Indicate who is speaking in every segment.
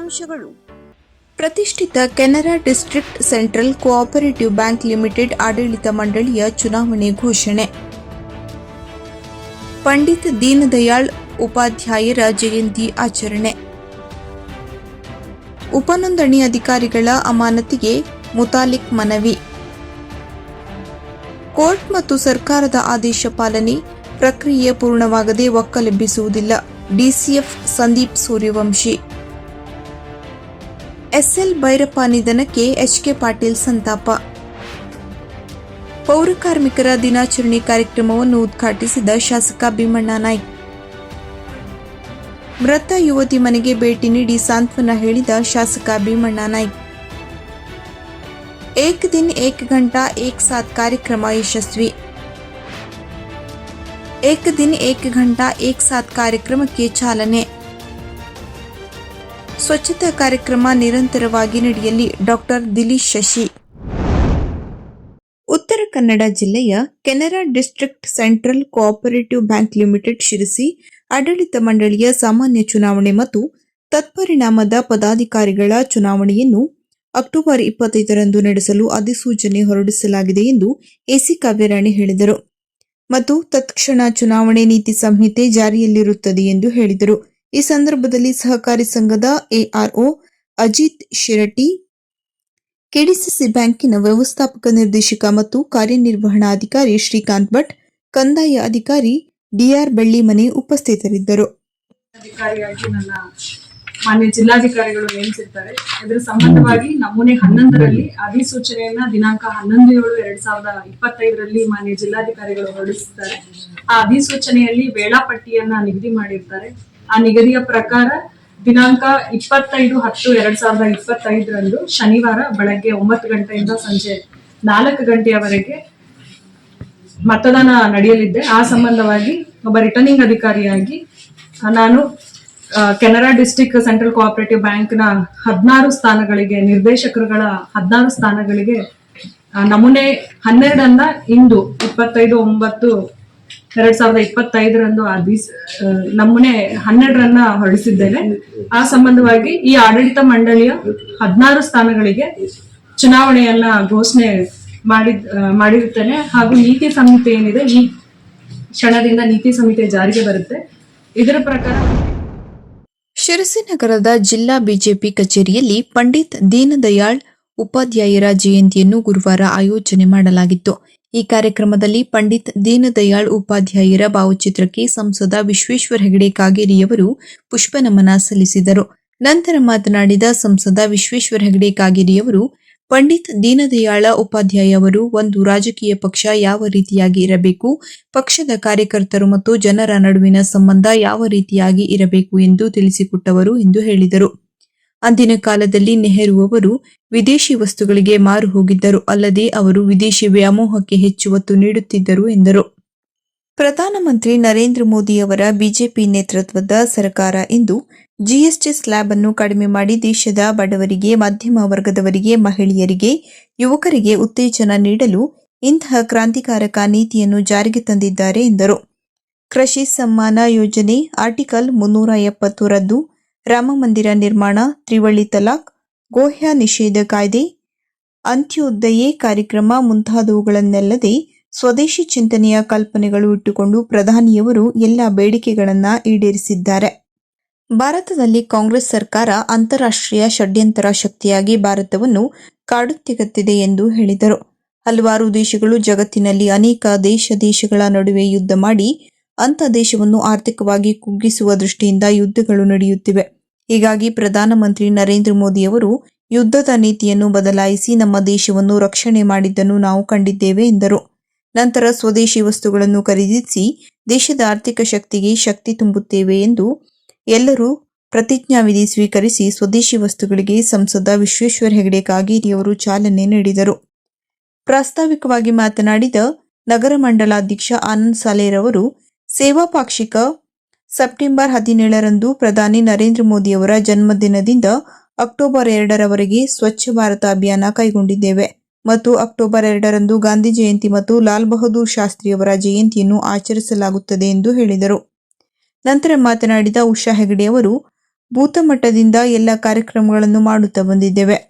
Speaker 1: ಮುಖ್ಯಾಂಶಗಳು
Speaker 2: ಪ್ರತಿಷ್ಠಿತ Canara district central cooperative bank limited ಆಡಳಿತ ಮಂಡಳಿಯ ಚುನಾವಣೆ ಘೋಷಣೆ. ಪಂಡಿತ್ ದೀನದಯಾಳ್ ಉಪಾಧ್ಯಾಯರ ಜಯಂತಿ ಆಚರಣೆ. ಉಪನೋಂದಣಿ ಅಧಿಕಾರಿಗಳ ಅಮಾನತಿಗೆ ಮುತಾಲಿಕ್ ಮನವಿ. ಕೋರ್ಟ್ ಮತ್ತು ಸರ್ಕಾರದ ಆದೇಶ ಪಾಲನೆ ಪ್ರಕ್ರಿಯೆ ಪೂರ್ಣವಾಗದೆ ಒಕ್ಕಲೆಬ್ಬಿಸುವುದಿಲ್ಲ. ಡಿಸಿಎಫ್ ಸಂದೀಪ್ ಸೂರ್ಯವಂಶಿ. ಎಸ್ಎಲ್ ಭೈರಪ್ಪ ನಿಧನಕ್ಕೆ ಎಚ್ಕೆ ಪಾಟೀಲ್ ಸಂತಾಪ. ಪೌರ ಕಾರ್ಮಿಕರ ದಿನಾಚರಣೆ ಕಾರ್ಯಕ್ರಮವನ್ನು ಉದ್ಘಾಟಿಸಿದ ಶಾಸಕ ಭೀಮಣ್ಣ ನಾಯ್ಕ್. ಮೃತ ಯುವತಿ ಮನೆಗೆ ಭೇಟಿ ನೀಡಿ ಸಾಂತ್ವನ ಹೇಳಿದ ಶಾಸಕ ಭೀಮಣ್ಣ ನಾಯ್ಕ್. ಏಕ್ ದಿನ್ ಏಕ್ ಘಂಟಾ, ಏಕ್ ಸಾತ್ ಕಾರ್ಯಕ್ರಮ ಯಶಸ್ವಿ. ಏಕ್ ದಿನ್ ಏಕ್ ಘಂಟಾ, ಏಕ್ ಸಾತ್ ಕಾರ್ಯಕ್ರಮಕ್ಕೆ ಚಾಲನೆ. ಸ್ವಚ್ಛತಾ ಕಾರ್ಯಕ್ರಮ ನಿರಂತರವಾಗಿ ನಡೆಯಲಿ ಡಾಕ್ಟರ್ ದಿಲೀಶ್ ಶಶಿ. ಉತ್ತರ ಕನ್ನಡ ಜಿಲ್ಲೆಯ Canara district central cooperative bank limited Sirsi ಆಡಳಿತ ಮಂಡಳಿಯ ಸಾಮಾನ್ಯ ಚುನಾವಣೆ ಮತ್ತು ತತ್ಪರಿಣಾಮದ ಪದಾಧಿಕಾರಿಗಳ ಚುನಾವಣೆಯನ್ನು ಅಕ್ಟೋಬರ್ ಇಪ್ಪತ್ತೈದರಂದು ನಡೆಸಲು ಅಧಿಸೂಚನೆ ಹೊರಡಿಸಲಾಗಿದೆ ಎಂದು ಎಸಿ ಕಾವ್ಯರಾಣಿ ಹೇಳಿದರು. ಮತ್ತು ತತ್ಕ್ಷಣ ಚುನಾವಣೆ ನೀತಿ ಸಂಹಿತೆ ಜಾರಿಯಲ್ಲಿರುತ್ತದೆ ಎಂದು ಹೇಳಿದರು. ಈ ಸಂದರ್ಭದಲ್ಲಿ ಸಹಕಾರಿ ಸಂಘದ ಎಆರ್ಒ ಅಜಿತ್ ಶಿರಟಿ, ಕೆಡಿಸಿಸಿ ಬ್ಯಾಂಕಿನ ವ್ಯವಸ್ಥಾಪಕ ನಿರ್ದೇಶಕ ಮತ್ತು ಕಾರ್ಯನಿರ್ವಹಣಾಧಿಕಾರಿ ಶ್ರೀಕಾಂತ್ ಭಟ್, ಕಂದಾಯ ಅಧಿಕಾರಿ ಡಿಆರ್ ಬೆಳ್ಳಿಮನೆ ಉಪಸ್ಥಿತರಿದ್ದರು.
Speaker 3: ಮಾನ್ಯ ಜಿಲ್ಲಾಧಿಕಾರಿಗಳು ನೇಮಿಸಿರ್ತಾರೆ. ಇದರ ಸಂಬಂಧವಾಗಿ ನಮೂನೆ ಹನ್ನೊಂದರಲ್ಲಿ ಅಧಿಸೂಚನೆಯನ್ನ ದಿನಾಂಕ ಹನ್ನೊಂದು ಏಳು ಎರಡ್ ಸಾವಿರದ ಇಪ್ಪತ್ತೈದರಲ್ಲಿ ಮಾನ್ಯ ಜಿಲ್ಲಾಧಿಕಾರಿಗಳು ಹೊರಡಿಸುತ್ತಾರೆ ಆ ಅಧಿಸೂಚನೆಯಲ್ಲಿ ವೇಳಾಪಟ್ಟಿಯನ್ನ ನಿಗದಿ ಮಾಡಿರ್ತಾರೆ. ಆ ನಿಗದಿಯ ಪ್ರಕಾರ ದಿನಾಂಕ ಇಪ್ಪತ್ತೈದು ಹತ್ತು ಎರಡ್ ಸಾವಿರದ ಇಪ್ಪತ್ತೈದರಂದು ಶನಿವಾರ ಬೆಳಗ್ಗೆ ಒಂಬತ್ತು ಗಂಟೆಯಿಂದ ಸಂಜೆ ನಾಲ್ಕು ಗಂಟೆಯವರೆಗೆ ಮತದಾನ ನಡೆಯಲಿದೆ. ಆ ಸಂಬಂಧವಾಗಿ ಒಬ್ಬ ರಿಟರ್ನಿಂಗ್ ಅಧಿಕಾರಿಯಾಗಿ ನಾನು ಕೆನರಾ ಡಿಸ್ಟಿಕ್ ಸೆಂಟ್ರಲ್ ಕೋಆಪರೇಟಿವ್ ಬ್ಯಾಂಕ್ನ ಹದಿನಾರು ಸ್ಥಾನಗಳಿಗೆ, ನಿರ್ದೇಶಕರುಗಳ ಹದಿನಾರು ಸ್ಥಾನಗಳಿಗೆ ನಮೂನೆ ಹನ್ನೆರಡನ್ನ ಇಂದು ಇಪ್ಪತ್ತೈದು ಒಂಬತ್ತು ಎರಡ್ ಸಾವಿರದ ಇಪ್ಪತ್ತೈದರಂದು ಆ ದಿಸ್- ನಮ್ಮನೆ ಹನ್ನೆರಡರನ್ನ ಹೊರಡಿಸಿದ್ದೇನೆ. ಆ ಸಂಬಂಧವಾಗಿ ಈ ಆಡಳಿತ ಮಂಡಳಿಯ ಹದಿನಾರು ಸ್ಥಾನಗಳಿಗೆ ಚುನಾವಣೆಯನ್ನ ಘೋಷಣೆ ಮಾಡಿದ್ ಮಾಡಿರುತ್ತೇನೆ. ಹಾಗೂ ನೀತಿ ಸಂಹಿತೆ ಏನಿದೆ, ಈ ಕ್ಷಣದಿಂದ ನೀತಿ ಸಂಹಿತೆ ಜಾರಿಗೆ ಬರುತ್ತೆ. ಇದರ ಪ್ರಕಾರ
Speaker 2: ಶಿರಸಿ ನಗರದ ಜಿಲ್ಲಾ ಬಿಜೆಪಿ ಕಚೇರಿಯಲ್ಲಿ ಪಂಡಿತ್ ದೀನದಯಾಳ್ ಉಪಾಧ್ಯಾಯರ ಜಯಂತಿಯನ್ನು ಗುರುವಾರ ಆಯೋಜನೆ ಮಾಡಲಾಗಿತ್ತು. ಈ ಕಾರ್ಯಕ್ರಮದಲ್ಲಿ ಪಂಡಿತ್ ದೀನದಯಾಳ್ ಉಪಾಧ್ಯಾಯರ ಭಾವಚಿತ್ರಕ್ಕೆ ಸಂಸದ ವಿಶ್ವೇಶ್ವರ ಹೆಗಡೆ ಕಾಗೇರಿಯವರು ಪುಷ್ಪನಮನ ಸಲ್ಲಿಸಿದರು. ನಂತರ ಮಾತನಾಡಿದ ಸಂಸದ ವಿಶ್ವೇಶ್ವರ ಹೆಗಡೆ ಕಾಗೇರಿಯವರು, ಪಂಡಿತ್ ದೀನದಯಾಳ ಉಪಾಧ್ಯಾಯ ಅವರು ಒಂದು ರಾಜಕೀಯ ಪಕ್ಷ ಯಾವ ರೀತಿಯಾಗಿ ಇರಬೇಕು, ಪಕ್ಷದ ಕಾರ್ಯಕರ್ತರು ಮತ್ತು ಜನರ ನಡುವಿನ ಸಂಬಂಧ ಯಾವ ರೀತಿಯಾಗಿ ಇರಬೇಕು ಎಂದು ತಿಳಿಸಿಕೊಟ್ಟವರು ಎಂದು ಹೇಳಿದರು. ಅಂದಿನ ಕಾಲದಲ್ಲಿ ನೆಹರು ಅವರು ವಿದೇಶಿ ವಸ್ತುಗಳಿಗೆ ಮಾರು ಹೋಗಿದ್ದರು, ಅಲ್ಲದೆ ಅವರು ವಿದೇಶಿ ವ್ಯಾಮೋಹಕ್ಕೆ ಹೆಚ್ಚು ಒತ್ತು ನೀಡುತ್ತಿದ್ದರು ಎಂದರು. ಪ್ರಧಾನಮಂತ್ರಿ ನರೇಂದ್ರ ಮೋದಿ ಅವರ ಬಿಜೆಪಿ ನೇತೃತ್ವದ ಸರ್ಕಾರ ಇಂದು ಜಿಎಸ್ಟಿ ಸ್ಲ್ಯಾಬ್ ಅನ್ನು ಕಡಿಮೆ ಮಾಡಿ ದೇಶದ ಬಡವರಿಗೆ, ಮಧ್ಯಮ ವರ್ಗದವರಿಗೆ, ಮಹಿಳೆಯರಿಗೆ, ಯುವಕರಿಗೆ ಉತ್ತೇಜನ ನೀಡಲು ಇಂತಹ ಕ್ರಾಂತಿಕಾರಕ ನೀತಿಯನ್ನು ಜಾರಿಗೆ ತಂದಿದ್ದಾರೆ ಎಂದರು. ಕೃಷಿ ಸಮ್ಮಾನ ಯೋಜನೆ ಆರ್ಟಿಕಲ್ ಮುನ್ನೂರ ಎಪ್ಪತ್ತು ರದ್ದು ರಾಮಮಂದಿರ ನಿರ್ಮಾಣ, ತ್ರಿವಳಿ ತಲಾಕ್ ಗೋಹ್ಯ ನಿಷೇಧ ಕಾಯ್ದೆ, ಅಂತ್ಯೋದಯೇ ಕಾರ್ಯಕ್ರಮ ಮುಂತಾದವುಗಳನ್ನೆಲ್ಲದೆ ಸ್ವದೇಶಿ ಚಿಂತನೆಯ ಕಲ್ಪನೆಗಳು ಇಟ್ಟುಕೊಂಡು ಪ್ರಧಾನಿಯವರು ಎಲ್ಲ ಬೇಡಿಕೆಗಳನ್ನು ಈಡೇರಿಸಿದ್ದಾರೆ. ಭಾರತದಲ್ಲಿ ಕಾಂಗ್ರೆಸ್ ಸರ್ಕಾರ ಅಂತಾರಾಷ್ಟ್ರೀಯ ಷಡ್ಯಂತರ ಶಕ್ತಿಯಾಗಿ ಭಾರತವನ್ನು ಕಾಡುತ್ತಿಗತ್ತಿದೆ ಎಂದು ಹೇಳಿದರು. ಹಲವಾರು ದೇಶಗಳು ಜಗತ್ತಿನಲ್ಲಿ ಅನೇಕ ದೇಶ ದೇಶಗಳ ನಡುವೆ ಯುದ್ಧ ಮಾಡಿ ಅಂಥ ದೇಶವನ್ನು ಆರ್ಥಿಕವಾಗಿ ಕುಗ್ಗಿಸುವ ದೃಷ್ಟಿಯಿಂದ ಯುದ್ಧಗಳು ನಡೆಯುತ್ತಿವೆ. ಹೀಗಾಗಿ ಪ್ರಧಾನಮಂತ್ರಿ ನರೇಂದ್ರ ಮೋದಿಯವರು ಯುದ್ಧದ ನೀತಿಯನ್ನು ಬದಲಾಯಿಸಿ ನಮ್ಮ ದೇಶವನ್ನು ರಕ್ಷಣೆ ಮಾಡಿದ್ದನ್ನು ನಾವು ಕಂಡಿದ್ದೇವೆ, ಎಂದರು. ನಂತರ ಸ್ವದೇಶಿ ವಸ್ತುಗಳನ್ನು ಖರೀದಿಸಿ ದೇಶದ ಆರ್ಥಿಕ ಶಕ್ತಿಗೆ ಶಕ್ತಿ ತುಂಬುತ್ತೇವೆ ಎಂದು ಎಲ್ಲರೂ ಪ್ರತಿಜ್ಞಾವಿಧಿ ಸ್ವೀಕರಿಸಿ ಸ್ವದೇಶಿ ವಸ್ತುಗಳಿಗೆ ಸಂಸದ ವಿಶ್ವೇಶ್ವರ ಹೆಗಡೆ ಕಾಗೇರಿಯವರು ಚಾಲನೆ ನೀಡಿದರು. ಪ್ರಾಸ್ತಾವಿಕವಾಗಿ ಮಾತನಾಡಿದ ನಗರ ಮಂಡಲಾಧ್ಯಕ್ಷ ಆನಂದ್ ಸಾಲೇರವರು ಸೇವಾ ಪಾಕ್ಷಿಕ ಸೆಪ್ಟೆಂಬರ್ ಹದಿನೇಳರಂದು ಪ್ರಧಾನಿ ನರೇಂದ್ರ ಮೋದಿಯವರ ಜನ್ಮದಿನದಿಂದ ಅಕ್ಟೋಬರ್ ಎರಡರವರೆಗೆ ಸ್ವಚ್ಛ ಭಾರತ ಅಭಿಯಾನ ಕೈಗೊಂಡಿದ್ದೇವೆ ಮತ್ತು ಅಕ್ಟೋಬರ್ ಎರಡರಂದು ಗಾಂಧಿ ಜಯಂತಿ ಮತ್ತು ಲಾಲ್ ಬಹದ್ದೂರ್ ಶಾಸ್ತ್ರಿಯವರ ಜಯಂತಿಯನ್ನು ಆಚರಿಸಲಾಗುತ್ತದೆ ಎಂದು ಹೇಳಿದರು. ನಂತರ ಮಾತನಾಡಿದ ಉಷಾ ಹೆಗಡೆ ಅವರು, ಭೂತಮಟ್ಟದಿಂದ ಎಲ್ಲ ಕಾರ್ಯಕ್ರಮಗಳನ್ನು ಮಾಡುತ್ತಾ ಬಂದಿದ್ದೇವೆ.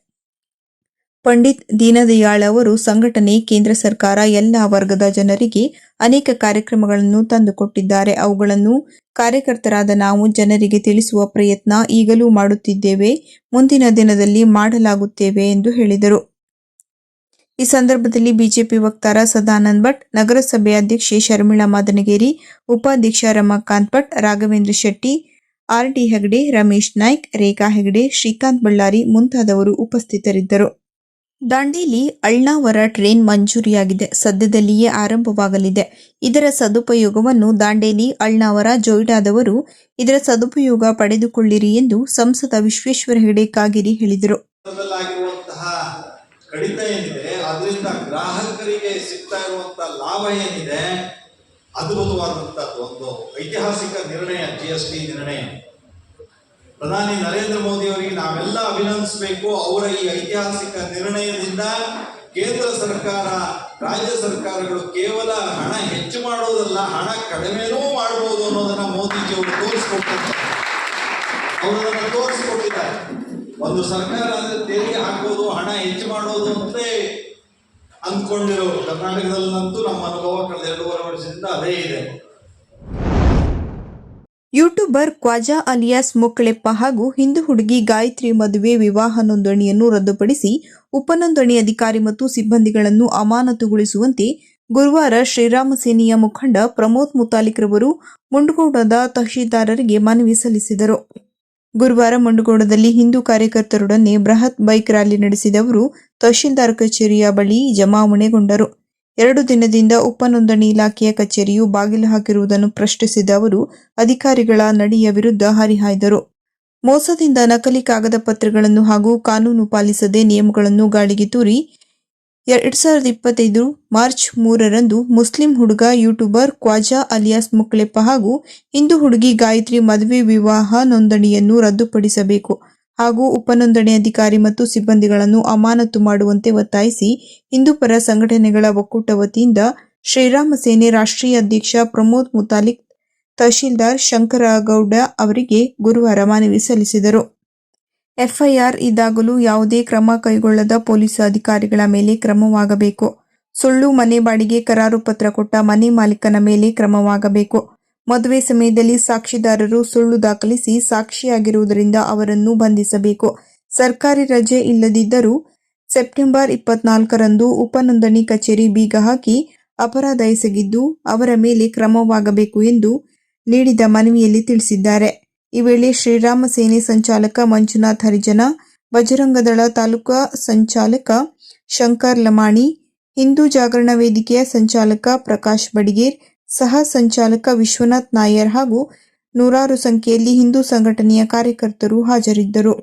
Speaker 2: ಪಂಡಿತ್ ದೀನದಯಾಳ್ ಅವರು ಸಂಘಟನೆ, ಕೇಂದ್ರ ಸರ್ಕಾರ, ಎಲ್ಲ ವರ್ಗದ ಜನರಿಗೆ ಅನೇಕ ಕಾರ್ಯಕ್ರಮಗಳನ್ನು ತಂದುಕೊಟ್ಟಿದ್ದಾರೆ. ಅವುಗಳನ್ನು ಕಾರ್ಯಕರ್ತರಾದ ನಾವು ಜನರಿಗೆ ತಿಳಿಸುವ ಪ್ರಯತ್ನ ಈಗಲೂ ಮಾಡುತ್ತಿದ್ದೇವೆ. ಮುಂದಿನ ದಿನದಲ್ಲಿ ಮಾಡಲಾಗುತ್ತೇವೆ ಎಂದು ಹೇಳಿದರು. ಈ ಸಂದರ್ಭದಲ್ಲಿ ಬಿಜೆಪಿ ವಕ್ತಾರ ಸದಾನಂದ್ ಭಟ್, ನಗರಸಭೆ ಅಧ್ಯಕ್ಷೆ ಶರ್ಮಿಳಾ ಮಾದನಗೇರಿ, ಉಪಾಧ್ಯಕ್ಷ ರಮಾಕಾಂತ್ ಭಟ್, ರಾಘವೇಂದ್ರ ಶೆಟ್ಟಿ, ಆರ್ ಡಿ ಹೆಗಡೆ, ರಮೇಶ್ ನಾಯ್ಕ್, ರೇಖಾ ಹೆಗಡೆ, ಶ್ರೀಕಾಂತ್ ಬಳ್ಳಾರಿ ಮುಂತಾದವರು ಉಪಸ್ಥಿತರಿದ್ದರು. ದಾಂಡೇಲಿ ಅಳ್ನಾವರ ಟ್ರೈನ್ ಮಂಜೂರಿಯಾಗಿದೆ. ಸದ್ಯದಲ್ಲಿಯೇ ಆರಂಭವಾಗಲಿದೆ. ಇದರ ಸದುಪಯೋಗವನ್ನು ದಾಂಡೇಲಿ, ಅಳ್ನಾವರ ಜೊಯ್ಡಾದವರು ಇದರ ಸದುಪಯೋಗ ಪಡೆದುಕೊಳ್ಳಿರಿ ಎಂದು ಸಂಸದ ವಿಶ್ವೇಶ್ವರ ಹೆಗಡೆ ಕಾಗೇರಿ ಹೇಳಿದರು.
Speaker 1: ಕಡಿತ ಏನಿದೆ, ಅದರಿಂದ ಗ್ರಾಹಕರಿಗೆ ಸಿಗ್ತಾ ಇರುವಂತಹ ಲಾಭ ಏನಿದೆ ಅದ್ಭುತವಾದಂತದ್ದು ಒಂದು ಐತಿಹಾಸಿಕ ನಿರ್ಣಯ ಜಿ ಎಸ್ ಟಿ ನಿರ್ಣಯ. ಪ್ರಧಾನಿ ನರೇಂದ್ರ ಮೋದಿ ಅವರಿಗೆ ನಾವೆಲ್ಲ ಅಭಿನಂದಿಸಬೇಕು. ಅವರ ಈ ಐತಿಹಾಸಿಕ ನಿರ್ಣಯದಿಂದ ಕೇಂದ್ರ ಸರ್ಕಾರ, ರಾಜ್ಯ ಸರ್ಕಾರಗಳು ಕೇವಲ ಹಣ ಹೆಚ್ಚು ಮಾಡೋದಲ್ಲ, ಹಣ ಕಡಿಮೆನೂ ಮಾಡಬಹುದು ಅನ್ನೋದನ್ನ ಮೋದಿಜಿ ಅವರು ತೋರಿಸ್ಕೊಟ್ಟಿದ್ದಾರೆ. ಅವರು ಅದನ್ನು ತೋರಿಸ್ಕೊಟ್ಟಿದ್ದಾರೆ. ಒಂದು ಸರ್ಕಾರ ಅಂದ್ರೆ ತೆರಿಗೆ ಹಾಕೋದು, ಹಣ ಹೆಚ್ಚು ಮಾಡೋದು ಅಂತಲೇ ಅಂದ್ಕೊಂಡಿರೋ ಕರ್ನಾಟಕದಲ್ಲಂತೂ ನಮ್ಮ ಅನುಭವ ಕಳೆದ ಎರಡೂವರೆ ವರ್ಷದಿಂದ ಅದೇ ಇದೆ.
Speaker 2: ಯೂಟ್ಯೂಬರ್ ಕ್ವಾಜಾ ಅಲಿಯಾಸ್ ಮುಕ್ಕಳೆಪ್ಪ ಹಾಗೂ ಹಿಂದೂ ಹುಡುಗಿ ಗಾಯತ್ರಿ ಮದುವೆ ವಿವಾಹ ನೋಂದಣಿಯನ್ನು ರದ್ದುಪಡಿಸಿ ಉಪನೋಂದಣಿ ಅಧಿಕಾರಿ ಮತ್ತು ಸಿಬ್ಬಂದಿಗಳನ್ನು ಅಮಾನತುಗೊಳಿಸುವಂತೆ ಗುರುವಾರ ಶ್ರೀರಾಮ ಸೇನೆಯ ಮುಖಂಡ ಪ್ರಮೋದ್ ಮುತಾಲಿಕ್ ರವರು ಮುಂಡಗೋಡದ ತಹಶೀಲ್ದಾರರಿಗೆ ಮನವಿ ಸಲ್ಲಿಸಿದರು. ಗುರುವಾರ ಮುಂಡಗೋಡದಲ್ಲಿ ಹಿಂದೂ ಕಾರ್ಯಕರ್ತರೊಡನೆ ಬೃಹತ್ ಬೈಕ್ ರ್ಯಾಲಿ ನಡೆಸಿದವರು ತಹಶೀಲ್ದಾರ್ ಕಚೇರಿಯ ಬಳಿ ಜಮಾವಣೆಗೊಂಡರು. ಎರಡು ದಿನದಿಂದ ಉಪನೋಂದಣಿ ಇಲಾಖೆಯ ಕಚೇರಿಯು ಬಾಗಿಲು ಹಾಕಿರುವುದನ್ನು ಪ್ರಶ್ನಿಸಿದ ಅವರು, ಅಧಿಕಾರಿಗಳ ನಡೆಯ ವಿರುದ್ಧ ಹರಿಹಾಯ್ದರು. ಮೋಸದಿಂದ ನಕಲಿ ಕಾಗದ ಪತ್ರಗಳನ್ನು ಹಾಗೂ ಕಾನೂನು ಪಾಲಿಸದೆ ನಿಯಮಗಳನ್ನು ಗಾಳಿಗೆ ತೂರಿ ಎರಡ್ ಸಾವಿರದ ಇಪ್ಪತ್ತೈದು ಮಾರ್ಚ್ ಮೂರರಂದು ಮುಸ್ಲಿಂ ಹುಡುಗ, ಯೂಟ್ಯೂಬರ್ ಖ್ವಾಜಾ ಅಲಿಯಾಸ್ ಮುಕ್ಲೆಪ್ಪ ಹಾಗೂ ಹಿಂದೂ ಹುಡುಗಿ ಗಾಯತ್ರಿ ಮದುವೆ ವಿವಾಹ ನೋಂದಣಿಯನ್ನು ರದ್ದುಪಡಿಸಬೇಕು. ಹಾಗೂ ಉಪನೋಂದಣಿ ಅಧಿಕಾರಿ ಮತ್ತು ಸಿಬ್ಬಂದಿಗಳನ್ನು ಅಮಾನತು ಮಾಡುವಂತೆ ಒತ್ತಾಯಿಸಿ ಹಿಂದೂಪರ ಸಂಘಟನೆಗಳ ಒಕ್ಕೂಟ ವತಿಯಿಂದ ಶ್ರೀರಾಮ ಸೇನೆ ರಾಷ್ಟ್ರೀಯ ಅಧ್ಯಕ್ಷ ಪ್ರಮೋದ್ ಮುತಾಲಿಕ್, ತಹಶೀಲ್ದಾರ್ ಶಂಕರಗೌಡ ಅವರಿಗೆ ಗುರುವಾರ ಮನವಿ ಸಲ್ಲಿಸಿದರು. ಎಫ್ಐಆರ್ ಇದಾಗಲೂ ಯಾವುದೇ ಕ್ರಮ ಕೈಗೊಳ್ಳದ ಪೊಲೀಸ್ ಅಧಿಕಾರಿಗಳ ಮೇಲೆ ಕ್ರಮವಾಗಬೇಕು. ಸುಳ್ಳು ಮನೆ ಬಾಡಿಗೆ ಕರಾರು ಪತ್ರ ಕೊಟ್ಟ ಮನೆ ಮಾಲೀಕನ ಮೇಲೆ ಕ್ರಮವಾಗಬೇಕು. ಮದುವೆ ಸಮಯದಲ್ಲಿ ಸಾಕ್ಷಿದಾರರು ಸುಳ್ಳು ದಾಖಲಿಸಿ ಸಾಕ್ಷಿಯಾಗಿರುವುದರಿಂದ ಅವರನ್ನು ಬಂಧಿಸಬೇಕು. ಸರ್ಕಾರಿ ರಜೆ ಇಲ್ಲದಿದ್ದರೂ ಸೆಪ್ಟೆಂಬರ್ ಇಪ್ಪತ್ನಾಲ್ಕರಂದು ಉಪನೋಂದಣಿ ಕಚೇರಿ ಬೀಗ ಹಾಕಿ ಅಪರಾಧ ಎಸಗಿದ್ದು ಅವರ ಮೇಲೆ ಕ್ರಮವಾಗಬೇಕು ಎಂದು ನೀಡಿದ ಮನವಿಯಲ್ಲಿ ತಿಳಿಸಿದ್ದಾರೆ. ಈ ವೇಳೆ ಶ್ರೀರಾಮ ಸೇನೆ ಸಂಚಾಲಕ ಮಂಜುನಾಥ್ ಹರಿಜನ, ಬಜರಂಗದಳ ತಾಲೂಕಾ ಸಂಚಾಲಕ ಶಂಕರ್ ಲಮಾಣಿ, ಹಿಂದೂ ಜಾಗರಣ ವೇದಿಕೆಯ ಸಂಚಾಲಕ ಪ್ರಕಾಶ್ ಬಡಿಗೇರ್ ಸಹ ಸಂಚಾಲಕ ವಿಶ್ವನಾಥ್ ನಾಯರ್ ಹಾಗೂ ನೂರಾರು ಸಂಖ್ಯೆಯಲ್ಲಿ ಹಿಂದೂ ಸಂಘಟನೆಯ ಕಾರ್ಯಕರ್ತರು ಹಾಜರಿದ್ದರು.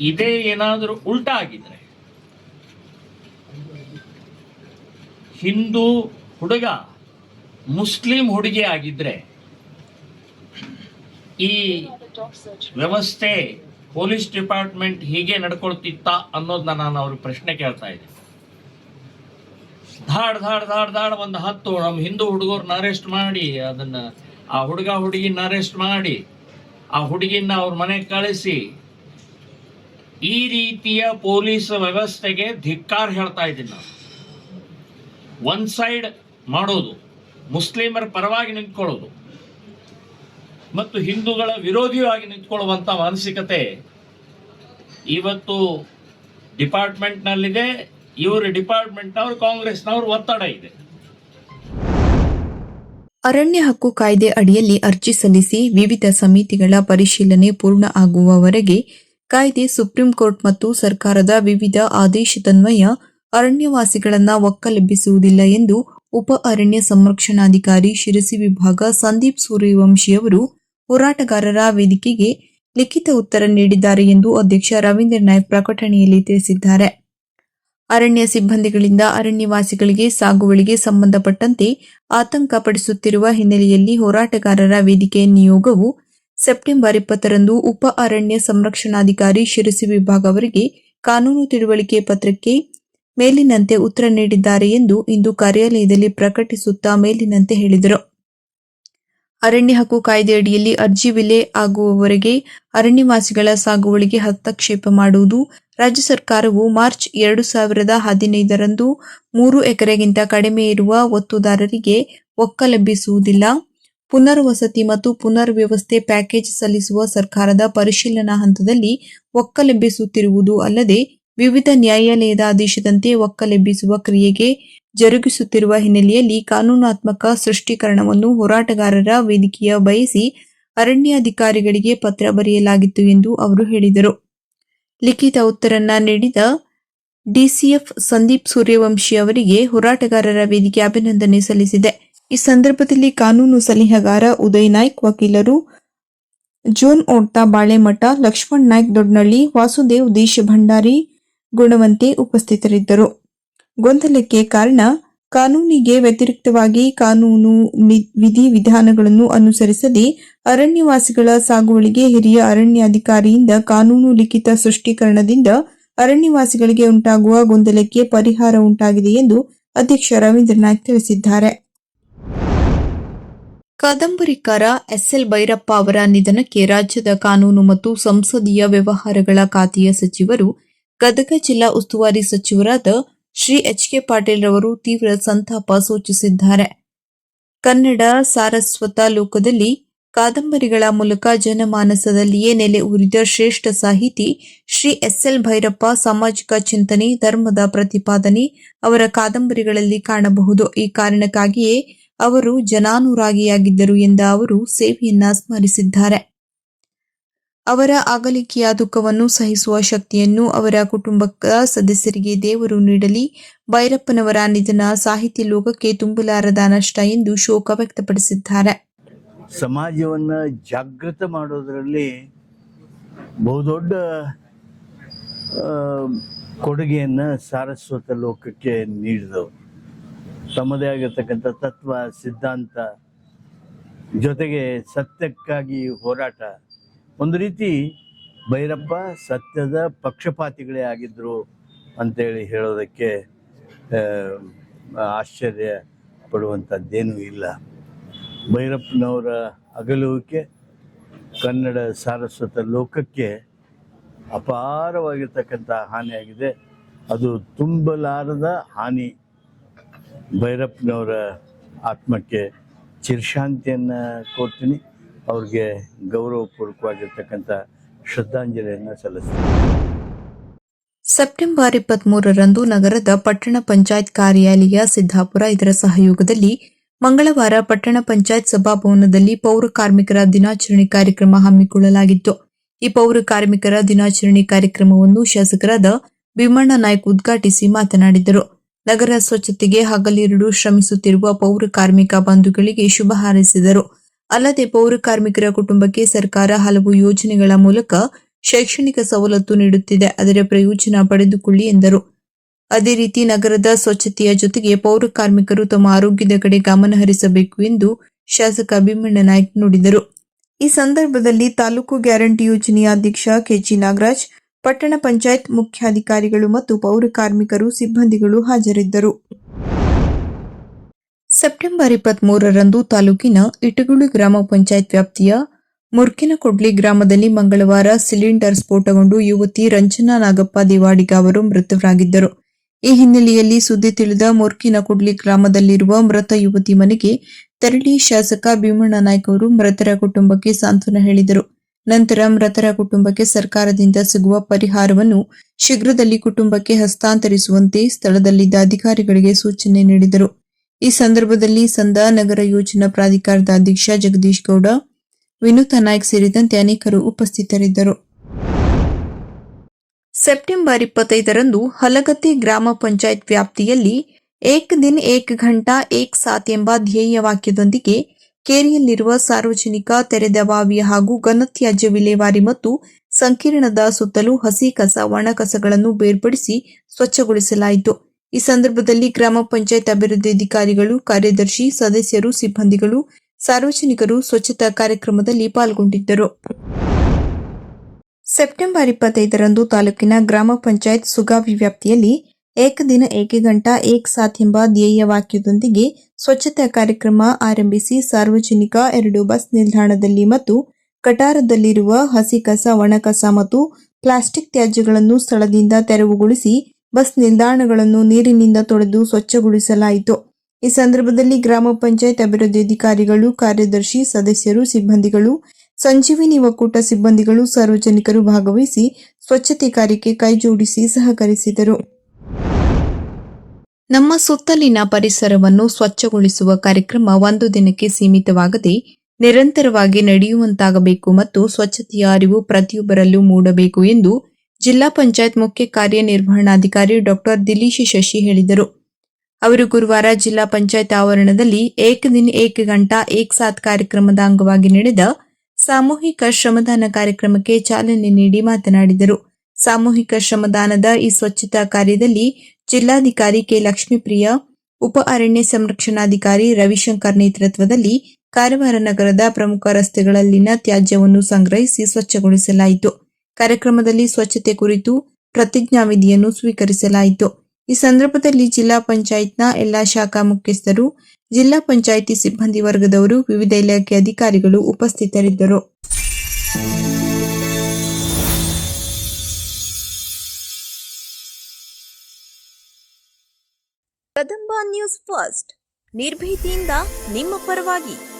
Speaker 4: ಇದೇ ಏನಾದರೂ ಉಲ್ಟಾ ಆಗಿದ್ರೆ ಹಿಂದೂ ಹುಡುಗ ಮುಸ್ಲಿಂ ಹುಡುಗಿ ಆಗಿದ್ರೆ ಈ ವ್ಯವಸ್ಥೆ ಪೊಲೀಸ್ ಡಿಪಾರ್ಟ್ಮೆಂಟ್ ಹೀಗೆ ನಡ್ಕೊಳ್ತಿತ್ತ ಅನ್ನೋದನ್ನ ನಾನು ಅವ್ರಿಗೆ ಪ್ರಶ್ನೆ ಕೇಳ್ತಾ ಇದ್ದೆ ಧಾಡ್ ಧಾಡ್ ಧಾಡ್ ಧಾಡ್ ಒಂದು ಹತ್ತು ನಮ್ಮ ಹಿಂದೂ ಹುಡುಗರನ್ನ ಅರೆಸ್ಟ್ ಮಾಡಿ, ಅದನ್ನ ಆ ಹುಡುಗ ಹುಡುಗಿನ ಅರೆಸ್ಟ್ ಮಾಡಿ, ಆ ಹುಡುಗಿನ ಅವ್ರ ಮನೆಗೆ ಕಳಿಸಿ. ಈ ರೀತಿಯ ಪೊಲೀಸ್ ವ್ಯವಸ್ಥೆಗೆ ಧಿಕ್ಕಾರ ಹೇಳ್ತಾ ಇದ್ದೀನಿ ನಾವು. ಒನ್ ಸೈಡ್ ಮಾಡೋದು, ಮುಸ್ಲಿಮರ ಪರವಾಗಿ ನಿಂತ್ಕೊಳ್ಳೋದು, ಮತ್ತು ಹಿಂದೂಗಳ ವಿರೋಧಿಯಾಗಿ ನಿಂತ್ಕೊಳ್ಳುವಂಥ ಮಾನಸಿಕತೆ ಇವತ್ತು ಡಿಪಾರ್ಟ್ಮೆಂಟ್ನಲ್ಲಿದೆ ಇವರು ಡಿಪಾರ್ಟ್ಮೆಂಟ್ನವರು ಕಾಂಗ್ರೆಸ್ನವರು ಒತ್ತಡ ಇದೆ.
Speaker 2: ಅರಣ್ಯ ಹಕ್ಕು ಕಾಯ್ದೆ ಅಡಿಯಲ್ಲಿ ಅರ್ಜಿ ಸಲ್ಲಿಸಿ ವಿವಿಧ ಸಮಿತಿಗಳ ಪರಿಶೀಲನೆ ಪೂರ್ಣ ಆಗುವವರೆಗೆ ಕಾಯ್ದೆ ಸುಪ್ರೀಂ ಕೋರ್ಟ್ ಮತ್ತು ಸರ್ಕಾರದ ವಿವಿಧ ಆದೇಶದನ್ವಯ ಅರಣ್ಯವಾಸಿಗಳನ್ನ ಒಕ್ಕಲೆಬ್ಬಿಸುವುದಿಲ್ಲ ಎಂದು ಉಪ ಅರಣ್ಯ ಸಂರಕ್ಷಣಾಧಿಕಾರಿ ಶಿರಸಿ ವಿಭಾಗ ಸಂದೀಪ್ ಸೂರ್ಯವಂಶಿಯವರು ಹೋರಾಟಗಾರರ ವೇದಿಕೆಗೆ ಲಿಖಿತ ಉತ್ತರ ನೀಡಿದ್ದಾರೆ ಎಂದು ಅಧ್ಯಕ್ಷ ರವೀಂದ್ರ ನಾಯ್ಕ್ ಪ್ರಕಟಣೆಯಲ್ಲಿ ತಿಳಿಸಿದ್ದಾರೆ. ಅರಣ್ಯ ಸಿಬ್ಬಂದಿಗಳಿಂದ ಅರಣ್ಯವಾಸಿಗಳಿಗೆ ಸಾಗುವಳಿಗೆ ಸಂಬಂಧಪಟ್ಟಂತೆ ಆತಂಕ ಪಡಿಸುತ್ತಿರುವ ಹಿನ್ನೆಲೆಯಲ್ಲಿ ಹೋರಾಟಗಾರರ ವೇದಿಕೆ ನಿಯೋಗವು ಸೆಪ್ಟೆಂಬರ್ ಇಪ್ಪತ್ತರಂದು ಉಪ ಅರಣ್ಯ ಸಂರಕ್ಷಣಾಧಿಕಾರಿ ಶಿರಸಿ ವಿಭಾಗ ಅವರಿಗೆ ಕಾನೂನು ತಿಳುವಳಿಕೆ ಪತ್ರಕ್ಕೆ ಮೇಲಿನಂತೆ ಉತ್ತರ ನೀಡಿದ್ದಾರೆ ಎಂದು ಇಂದು ಕಾರ್ಯಾಲಯದಲ್ಲಿ ಪ್ರಕಟಿಸುತ್ತಾ ಮೇಲಿನಂತೆ ಹೇಳಿದರು. ಅರಣ್ಯ ಹಕ್ಕು ಕಾಯ್ದೆಯಡಿಯಲ್ಲಿ ಅರ್ಜಿ ವಿಲೆ ಆಗುವವರೆಗೆ ಅರಣ್ಯವಾಸಿಗಳ ಸಾಗುವಳಿಗೆ ಹಸ್ತಕ್ಷೇಪ ಮಾಡುವುದು ರಾಜ್ಯ ಸರ್ಕಾರವು ಮಾರ್ಚ್ ಎರಡು ಸಾವಿರದ ಹದಿನೈದರಂದು ಮೂರು ಎಕರೆಗಿಂತ ಕಡಿಮೆ ಇರುವ ಒತ್ತುದಾರರಿಗೆ ಒಕ್ಕಲೆಬ್ಬಿಸುವುದಿಲ್ಲ ಪುನರ್ವಸತಿ ಮತ್ತು ಪುನರ್ವ್ಯವಸ್ಥೆ ಪ್ಯಾಕೇಜ್ ಸಲ್ಲಿಸುವ ಸರ್ಕಾರದ ಪರಿಶೀಲನಾ ಹಂತದಲ್ಲಿ ಒಕ್ಕಲೆಬ್ಬಿಸುತ್ತಿರುವುದು ಅಲ್ಲದೆ ವಿವಿಧ ನ್ಯಾಯಾಲಯದ ಆದೇಶದಂತೆ ಒಕ್ಕಲೆಬ್ಬಿಸುವ ಕ್ರಿಯೆಗೆ ಜರುಗಿಸುತ್ತಿರುವ ಹಿನ್ನೆಲೆಯಲ್ಲಿ ಕಾನೂನಾತ್ಮಕ ಸೃಷ್ಟೀಕರಣವನ್ನು ಹೋರಾಟಗಾರರ ವೇದಿಕೆಯ ಬಯಸಿ ಅರಣ್ಯಾಧಿಕಾರಿಗಳಿಗೆ ಪತ್ರ ಬರೆಯಲಾಗಿತ್ತು ಎಂದು ಅವರು ಹೇಳಿದರು. ಲಿಖಿತ ಉತ್ತರನ್ನ ನೀಡಿದ ಡಿಸಿಎಫ್ ಸಂದೀಪ್ ಸೂರ್ಯವಂಶಿ ಅವರಿಗೆ ಹೋರಾಟಗಾರರ ವೇದಿಕೆ ಅಭಿನಂದನೆ ಸಲ್ಲಿಸಿದೆ. ಈ ಸಂದರ್ಭದಲ್ಲಿ ಕಾನೂನು ಸಲಹೆಗಾರ ಉದಯ್ ನಾಯ್ಕ್, ವಕೀಲರು ಜೋನ್ ಓಡ್ತಾ, ಬಾಳೆಮಠ, ಲಕ್ಷ್ಮಣ್ ನಾಯ್ಕ್ ದೊಡ್ನಳ್ಳಿ, ವಾಸುದೇವ್, ದೇಶ ಭಂಡಾರಿ, ಗುಣವಂತೆ ಉಪಸ್ಥಿತರಿದ್ದರು. ಗೊಂದಲಕ್ಕೆ ಕಾರಣ ಕಾನೂನಿಗೆ ವ್ಯತಿರಿಕ್ತವಾಗಿ ಕಾನೂನು ವಿಧಿವಿಧಾನಗಳನ್ನು ವಿಧಿ ವಿಧಾನಗಳನ್ನು ಅನುಸರಿಸದೆ ಅರಣ್ಯವಾಸಿಗಳ ಸಾಗುವಳಿಗೆ ಹಿರಿಯ ಅರಣ್ಯಾಧಿಕಾರಿಯಿಂದ ಕಾನೂನು ಲಿಖಿತ ಸೃಷ್ಟೀಕರಣದಿಂದ ಅರಣ್ಯವಾಸಿಗಳಿಗೆ ಉಂಟಾಗುವ ಗೊಂದಲಕ್ಕೆ ಪರಿಹಾರ ಉಂಟಾಗಿದೆ ಎಂದು ಅಧ್ಯಕ್ಷ ರವೀಂದ್ರನಾಥ್ ತಿಳಿಸಿದ್ದಾರೆ. ಕಾದಂಬರಿಕಾರ ಎಸ್ಎಲ್ ಭೈರಪ್ಪ ಅವರ ನಿಧನಕ್ಕೆ ರಾಜ್ಯದ ಕಾನೂನು ಮತ್ತು ಸಂಸದೀಯ ವ್ಯವಹಾರಗಳ ಖಾತೆಯ ಸಚಿವರು, ಗದಗ ಜಿಲ್ಲಾ ಉಸ್ತುವಾರಿ ಸಚಿವರಾದ ಶ್ರೀ ಎಚ್ ಕೆ ಪಾಟೀಲ್ ರವರು ತೀವ್ರ ಸಂತಾಪ ಸೂಚಿಸಿದ್ದಾರೆ. ಕನ್ನಡ ಸಾರಸ್ವತ ಲೋಕದಲ್ಲಿ ಕಾದಂಬರಿಗಳ ಮೂಲಕ ಜನಮಾನಸದಲ್ಲಿಯೇ ನೆಲೆ ಉರಿದ ಶ್ರೇಷ್ಠ ಸಾಹಿತಿ ಶ್ರೀ ಎಸ್ ಎಲ್ ಭೈರಪ್ಪ ಸಾಮಾಜಿಕ ಚಿಂತನೆ, ಧರ್ಮದ ಪ್ರತಿಪಾದನೆ ಅವರ ಕಾದಂಬರಿಗಳಲ್ಲಿ ಕಾಣಬಹುದು. ಈ ಕಾರಣಕ್ಕಾಗಿಯೇ ಅವರು ಜನಾನುರಾಗಿಯಾಗಿದ್ದರು ಎಂದ ಅವರು ಸೇವೆಯನ್ನ ಸ್ಮರಿಸಿದ್ದಾರೆ. ಅವರ ಅಗಲಿಕೆಯ ದುಃಖವನ್ನು ಸಹಿಸುವ ಶಕ್ತಿಯನ್ನು ಅವರ ಕುಟುಂಬದ ಸದಸ್ಯರಿಗೆ ದೇವರು ನೀಡಲಿ. ಭೈರಪ್ಪನವರ ನಿಧನ ಸಾಹಿತ್ಯ ಲೋಕಕ್ಕೆ ತುಂಬಲಾರದ ನಷ್ಟ ಎಂದು ಶೋಕ ವ್ಯಕ್ತಪಡಿಸಿದ್ದಾರೆ.
Speaker 5: ಸಮಾಜವನ್ನು ಜಾಗೃತ ಮಾಡೋದರಲ್ಲಿ ಬಹುದೊಡ್ಡ ಕೊಡುಗೆಯನ್ನು ಸಾರಸ್ವತ ಲೋಕಕ್ಕೆ ನೀಡಿದವು ತಮ್ಮದೇ ಆಗಿರ್ತಕ್ಕಂಥ ತತ್ವ, ಸಿದ್ಧಾಂತ ಜೊತೆಗೆ ಸತ್ಯಕ್ಕಾಗಿ ಹೋರಾಟ ಒಂದು ರೀತಿ ಭೈರಪ್ಪ ಸತ್ಯದ ಪಕ್ಷಪಾತಿಗಳೇ ಆಗಿದ್ದರು ಅಂತೇಳಿ ಹೇಳೋದಕ್ಕೆ ಆಶ್ಚರ್ಯ ಪಡುವಂಥದ್ದೇನೂ ಇಲ್ಲ. ಭೈರಪ್ಪನವರ ಅಗಲುವಿಕೆ ಕನ್ನಡ ಸಾರಸ್ವತ ಲೋಕಕ್ಕೆ ಅಪಾರವಾಗಿರ್ತಕ್ಕಂಥ ಹಾನಿಯಾಗಿದೆ. ಅದು ತುಂಬಲಾರದ ಹಾನಿ. ಭೈರಪ್ಪನವರ ಆತ್ಮಕ್ಕೆ ಚಿರಶಾಂತಿಯನ್ನು ಕೊಡ್ತೀನಿ. ಅವ್ರಿಗೆ ಗೌರವಪೂರ್ವಕವಾಗಿರ್ತಕ್ಕಂಥ ಶ್ರದ್ಧಾಂಜಲಿಯನ್ನು ಸಲ್ಲಿಸ್ತೀನಿ.
Speaker 2: ಸೆಪ್ಟೆಂಬರ್ ಇಪ್ಪತ್ಮೂರರಂದು ನಗರದ ಪಟ್ಟಣ ಪಂಚಾಯತ್ ಕಾರ್ಯಾಲಯ ಸಿದ್ದಾಪುರ ಇದರ ಸಹಯೋಗದಲ್ಲಿ ಮಂಗಳವಾರ ಪಟ್ಟಣ ಪಂಚಾಯತ್ ಸಭಾಭವನದಲ್ಲಿ ಪೌರ ಕಾರ್ಮಿಕರ ದಿನಾಚರಣೆ ಕಾರ್ಯಕ್ರಮ ಹಮ್ಮಿಕೊಳ್ಳಲಾಗಿತ್ತು. ಈ ಪೌರ ಕಾರ್ಮಿಕರ ದಿನಾಚರಣೆ ಕಾರ್ಯಕ್ರಮವನ್ನು ಶಾಸಕರಾದ ಭೀಮಣ್ಣ ನಾಯ್ಕ್ ಉದ್ಘಾಟಿಸಿ ಮಾತನಾಡಿದರು. ನಗರ ಸ್ವಚ್ಛತೆಗೆ ಹಗಲಿರುಳು ಶ್ರಮಿಸುತ್ತಿರುವ ಪೌರ ಕಾರ್ಮಿಕ ಬಂಧುಗಳಿಗೆ ಶುಭ ಹಾರೈಸಿದರು. ಅಲ್ಲದೆ ಪೌರ ಕಾರ್ಮಿಕರ ಕುಟುಂಬಕ್ಕೆ ಸರ್ಕಾರ ಹಲವು ಯೋಜನೆಗಳ ಮೂಲಕ ಶೈಕ್ಷಣಿಕ ಸವಲತ್ತು ನೀಡುತ್ತಿದೆ. ಅದರ ಪ್ರಯೋಜನ ಪಡೆದುಕೊಳ್ಳಿ ಎಂದರು. ಅದೇ ರೀತಿ ನಗರದ ಸ್ವಚ್ಛತೆಯ ಜೊತೆಗೆ ಪೌರ ಕಾರ್ಮಿಕರು ತಮ್ಮ ಆರೋಗ್ಯದ ಕಡೆ ಗಮನ ಹರಿಸಬೇಕು ಎಂದು ಶಾಸಕ ಭೀಮಣ್ಣ ನಾಯ್ಕ್ ನುಡಿದರು. ಈ ಸಂದರ್ಭದಲ್ಲಿ ತಾಲೂಕು ಗ್ಯಾರಂಟಿ ಯೋಜನೆಯ ಅಧ್ಯಕ್ಷ ಕೆಜಿ ನಾಗರಾಜ್, ಪಟ್ಟಣ ಪಂಚಾಯತ್ ಮುಖ್ಯಾಧಿಕಾರಿಗಳು ಮತ್ತು ಪೌರ ಕಾರ್ಮಿಕರು ಸಿಬ್ಬಂದಿಗಳು ಹಾಜರಿದ್ದರು. ಸೆಪ್ಟೆಂಬರ್ ಇಪ್ಪತ್ಮೂರರಂದು ತಾಲೂಕಿನ ಇಟಗುಳಿ ಗ್ರಾಮ ಪಂಚಾಯತ್ ವ್ಯಾಪ್ತಿಯ ಮುರ್ಕಿನಕೊಡ್ಲಿ ಗ್ರಾಮದಲ್ಲಿ ಮಂಗಳವಾರ ಸಿಲಿಂಡರ್ ಸ್ಫೋಟಗೊಂಡು ಯುವತಿ ರಂಜನಾ ನಾಗಪ್ಪ ದಿವಾಡಿಗ ಅವರು ಮೃತರಾಗಿದ್ದರು. ಈ ಹಿನ್ನೆಲೆಯಲ್ಲಿ ಸುದ್ದಿ ತಿಳಿದ ಮುರ್ಕಿನಕೊಡ್ಲಿ ಗ್ರಾಮದಲ್ಲಿರುವ ಮೃತ ಯುವತಿ ಮನೆಗೆ ತೆರಳಿ ಶಾಸಕ ಭೀಮಣ್ಣ ನಾಯ್ಕ ಅವರು ಮೃತರ ಕುಟುಂಬಕ್ಕೆ ಸಾಂತ್ವನ ಹೇಳಿದರು. ನಂತರ ಮೃತರ ಕುಟುಂಬಕ್ಕೆ ಸರ್ಕಾರದಿಂದ ಸಿಗುವ ಪರಿಹಾರವನ್ನು ಶೀಘ್ರದಲ್ಲಿ ಕುಟುಂಬಕ್ಕೆ ಹಸ್ತಾಂತರಿಸುವಂತೆ ಸ್ಥಳದಲ್ಲಿದ್ದ ಅಧಿಕಾರಿಗಳಿಗೆ ಸೂಚನೆ ನೀಡಿದರು. ಈ ಸಂದರ್ಭದಲ್ಲಿ ಸಂದ ನಗರ ಯೋಜನಾ ಪ್ರಾಧಿಕಾರದ ಅಧ್ಯಕ್ಷ ಜಗದೀಶ್ ಗೌಡ, ವಿನೂತ ನಾಯ್ಕ್ ಸೇರಿದಂತೆ ಅನೇಕರು ಉಪಸ್ಥಿತರಿದ್ದರು. ಸೆಪ್ಟೆಂಬರ್ ಇಪ್ಪತ್ತೈದರಂದು ಹಲಗತ್ತಿ ಗ್ರಾಮ ಪಂಚಾಯತ್ ವ್ಯಾಪ್ತಿಯಲ್ಲಿ ಏಕ್ ದಿನ್ ಏಕ್ ಘಂಟಾ ಏಕ್ ಸಾತ್ ಎಂಬ ಧ್ಯೇಯ ವಾಕ್ಯದೊಂದಿಗೆ ಕೇರಿಯಲ್ಲಿರುವ ಸಾರ್ವಜನಿಕ ತೆರೆದ ಬಾವಿಯ ಹಾಗೂ ಘನತ್ಯಾಜ್ಯ ವಿಲೇವಾರಿ ಮತ್ತು ಸಂಕೀರ್ಣದ ಸುತ್ತಲೂ ಹಸಿ ಕಸ, ಒಣ ಕಸಗಳನ್ನು ಬೇರ್ಪಡಿಸಿ ಸ್ವಚ್ಛಗೊಳಿಸಲಾಯಿತು. ಈ ಸಂದರ್ಭದಲ್ಲಿ ಗ್ರಾಮ ಪಂಚಾಯತ್ ಅಭಿವೃದ್ಧಿ ಅಧಿಕಾರಿಗಳು, ಕಾರ್ಯದರ್ಶಿ, ಸದಸ್ಯರು, ಸಿಬ್ಬಂದಿಗಳು, ಸಾರ್ವಜನಿಕರು ಸ್ವಚ್ಛತಾ ಕಾರ್ಯಕ್ರಮದಲ್ಲಿ ಪಾಲ್ಗೊಂಡಿದ್ದರು. ಸೆಪ್ಟೆಂಬರ್ ಇಪ್ಪತ್ತೈದರಂದು ತಾಲೂಕಿನ ಗ್ರಾಮ ಪಂಚಾಯತ್ ಸುಗಾವಿ ವ್ಯಾಪ್ತಿಯಲ್ಲಿ ಏಕದಿನ ದಿನ ಏಕ ಗಂಟ ಏಕ್ ಸಾಥ್ ಎಂಬ ಧ್ಯೇಯ ವಾಕ್ಯದೊಂದಿಗೆ ಸ್ವಚ್ಛತಾ ಕಾರ್ಯಕ್ರಮ ಆರಂಭಿಸಿ ಸಾರ್ವಜನಿಕ ಎರಡು ಬಸ್ ನಿಲ್ದಾಣದಲ್ಲಿ ಮತ್ತು ಕಟಾರದಲ್ಲಿರುವ ಹಸಿ ಕಸ ಒಣಕಸ ಮತ್ತು ಪ್ಲಾಸ್ಟಿಕ್ ತ್ಯಾಜ್ಯಗಳನ್ನು ಸ್ಥಳದಿಂದ ತೆರವುಗೊಳಿಸಿ ಬಸ್ ನಿಲ್ದಾಣಗಳನ್ನು ನೀರಿನಿಂದ ತೊಳೆದು ಸ್ವಚ್ಛಗೊಳಿಸಲಾಯಿತು. ಈ ಸಂದರ್ಭದಲ್ಲಿ ಗ್ರಾಮ ಪಂಚಾಯತ್ ಅಭಿವೃದ್ಧಿ ಅಧಿಕಾರಿಗಳು, ಕಾರ್ಯದರ್ಶಿ, ಸದಸ್ಯರು, ಸಿಬ್ಬಂದಿಗಳು, ಸಂಜೀವಿನಿ ಒಕ್ಕೂಟ ಸಿಬ್ಬಂದಿಗಳು, ಸಾರ್ವಜನಿಕರು ಭಾಗವಹಿಸಿ ಸ್ವಚ್ಛತೆ ಕಾರ್ಯಕ್ಕೆ ಕೈಜೋಡಿಸಿ ಸಹಕರಿಸಿದರು. ನಮ್ಮ ಸುತ್ತಲಿನ ಪರಿಸರವನ್ನು ಸ್ವಚ್ಛಗೊಳಿಸುವ ಕಾರ್ಯಕ್ರಮ ಒಂದು ದಿನಕ್ಕೆ ಸೀಮಿತವಾಗದೆ ನಿರಂತರವಾಗಿ ನಡೆಯುವಂತಾಗಬೇಕು ಮತ್ತು ಸ್ವಚ್ಛತೆಯ ಅರಿವು ಪ್ರತಿಯೊಬ್ಬರಲ್ಲೂ ಮೂಡಬೇಕು ಎಂದು ಜಿಲ್ಲಾ ಪಂಚಾಯತ್ ಮುಖ್ಯ ಕಾರ್ಯನಿರ್ವಹಣಾಧಿಕಾರಿ ಡಾಕ್ಟರ್ ದಿಲೀಶ್ ಶಶಿ ಹೇಳಿದರು. ಅವರು ಗುರುವಾರ ಜಿಲ್ಲಾ ಪಂಚಾಯತ್ ಆವರಣದಲ್ಲಿ ಏಕ್ ದಿನ ಏಕ್ ಗಂಟಾ ಏಕ್ ಸಾತ್ ಕಾರ್ಯಕ್ರಮದ ಅಂಗವಾಗಿ ನಡೆದ ಸಾಮೂಹಿಕ ಶ್ರಮದಾನ ಕಾರ್ಯಕ್ರಮಕ್ಕೆ ಚಾಲನೆ ನೀಡಿ ಮಾತನಾಡಿದರು. ಸಾಮೂಹಿಕ ಶ್ರಮದಾನದ ಈ ಸ್ವಚ್ಛತಾ ಕಾರ್ಯದಲ್ಲಿ ಜಿಲ್ಲಾಧಿಕಾರಿ ಕೆ ಲಕ್ಷ್ಮೀಪ್ರಿಯ, ಉಪ ಅರಣ್ಯ ಸಂರಕ್ಷಣಾಧಿಕಾರಿ ರವಿಶಂಕರ್ ನೇತೃತ್ವದಲ್ಲಿ ಕಾರವಾರ ನಗರದ ಪ್ರಮುಖ ರಸ್ತೆಗಳಲ್ಲಿನ ತ್ಯಾಜ್ಯವನ್ನು ಸಂಗ್ರಹಿಸಿ ಸ್ವಚ್ಛಗೊಳಿಸಲಾಯಿತು. ಕಾರ್ಯಕ್ರಮದಲ್ಲಿ ಸ್ವಚ್ಛತೆ ಕುರಿತು ಪ್ರತಿಜ್ಞಾವಿಧಿಯನ್ನು ಸ್ವೀಕರಿಸಲಾಯಿತು. ಈ ಸಂದರ್ಭದಲ್ಲಿ ಜಿಲ್ಲಾ ಪಂಚಾಯತ್ನ ಎಲ್ಲಾ ಶಾಖಾ ಮುಖ್ಯಸ್ಥರು, ಜಿಲ್ಲಾ ಪಂಚಾಯಿತಿ ಸಿಬ್ಬಂದಿ ವರ್ಗದವರು, ವಿವಿಧ ಇಲಾಖೆ ಅಧಿಕಾರಿಗಳು ಉಪಸ್ಥಿತರಿದ್ದರು.
Speaker 6: Kadamba news first. ನಿರ್ಭೀತಿಯಿಂದ ನಿಮ್ಮ ಪರವಾಗಿ.